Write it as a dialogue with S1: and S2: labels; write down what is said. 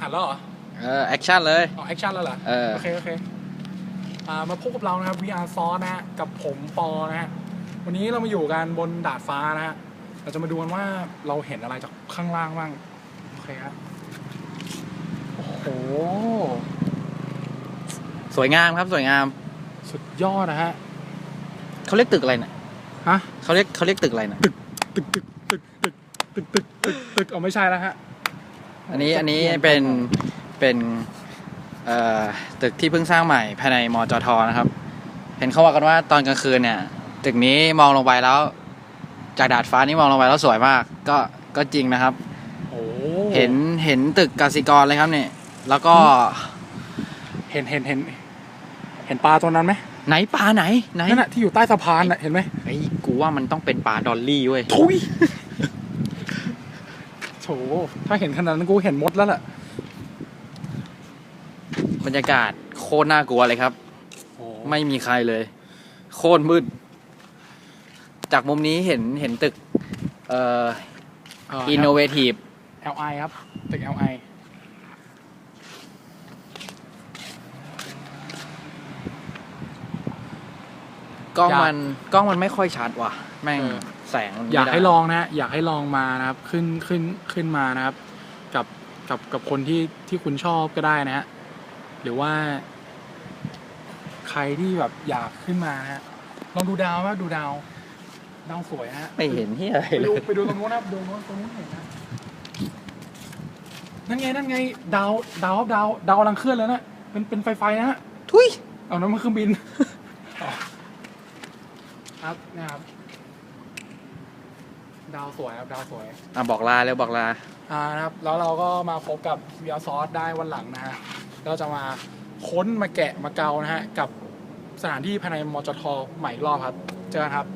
S1: อัดแล้วเหรอ
S2: เออแอคชั่นเลย
S1: อ๋อแอคชั่นแล้วเหรอ
S2: เออ
S1: โอเคโอเคอ่ามาพบกับเรานะครับ VR ซอสนะฮะกับผมปอนะฮะวันนี้เรามาอยู่กันบนดาดฟ้านะฮะเราจะมาดูกันว่าเราเห็นอะไรจากข้างล่างบ้างโอเคครับโอ้โห
S2: สวยงามครับสวยงาม
S1: สุดยอดนะฮะ
S2: เขาเรียกตึกอะไรเนี่ย
S1: ฮะ
S2: เขาเรียกเขาเรียกตึกอะไรเนี่ย
S1: ตึกตึกตึกตึกตึกตึกตึกตึกเอาไม่ใช่แล้วฮะ
S2: อันนี้อันนี้เป็นเป็นเอ่อตึกที่เพิ่งสร้างใหม่ภายในมจทนะครับ เห็นเขาว่ากันว่าตอนกลางคืนเนี่ย ตึกนี้มองลงไปแล้ว จากดาดฟ้านี่มองลงไปแล้วสวยมาก ก็ก็จริงนะครับ
S1: โอ้
S2: เห็นเห็นตึกกสิกรเลยครับเนี่ย แล้วก็
S1: เห็นเห็นเห็น เห็นปลาตัวนั้นไหม
S2: ไหนปลาไหนไหน
S1: นั่นแหะที่อยู่ใต้สะพานน่ะเห็นไหม
S2: ไอ้ยกูว่ามันต้องเป็นปลาดอลลี่เว้ย
S1: ทุย โถถ้าเห็นขนาดนั้นกูเห็นมดแล้วล่ะ
S2: บรรยากาศโคตรน่ากลัวเลยครับ
S1: โอ้
S2: ไม่มีใครเลย โคตรมืด จากมุมนี้เห็นเห็นตึก เอ่อ
S1: เอ่อ
S2: innovative
S1: LI ครับ ตึก LI
S2: กล้อง
S1: อยาก
S2: มันกล้องมันไม่ค่อยชัดว่ะ แม่ง
S1: เออ
S2: แสงมันไม่
S1: อยาก
S2: ได้
S1: ให้ลองนะฮะอยากให้ลองมานะครับ ขึ้นขึ้นขึ้นมานะครับ กับกับกับคนที่ที่คุณชอบก็ได้นะฮะหรือว่า ใครที่แบบอยากขึ้นมานะฮะลองดูดาวว่าดูดาวดาวสวยนะฮะ
S2: ไม่เห็นที่อะไร
S1: ไป
S2: เล
S1: ดู
S2: ย
S1: ไปดูตรงนู้นนะครับดูตรงนู้นตรงนู้นเห็นนะนั่นไงนั่นไง ดาวดาวครับดาวดาวกำลังเคลื่อนแล้วนะเป็นเป็นไฟไฟนะฮะ
S2: ทุย
S1: เอานั้นมันเครื่องบินอ๋อครับนะครับ ดาวสวยครับดาวสวย
S2: อะบอกลาเร็วบอกลา
S1: อ่านะครับแล้วเราก็มาพบกับเวียซอสได้วันหลังนะฮะเราจะมาค้นมาแกะมาเกานะฮะ กับสถานที่ภายในมจทใหม่อีกรอบครับ เจอกันครับ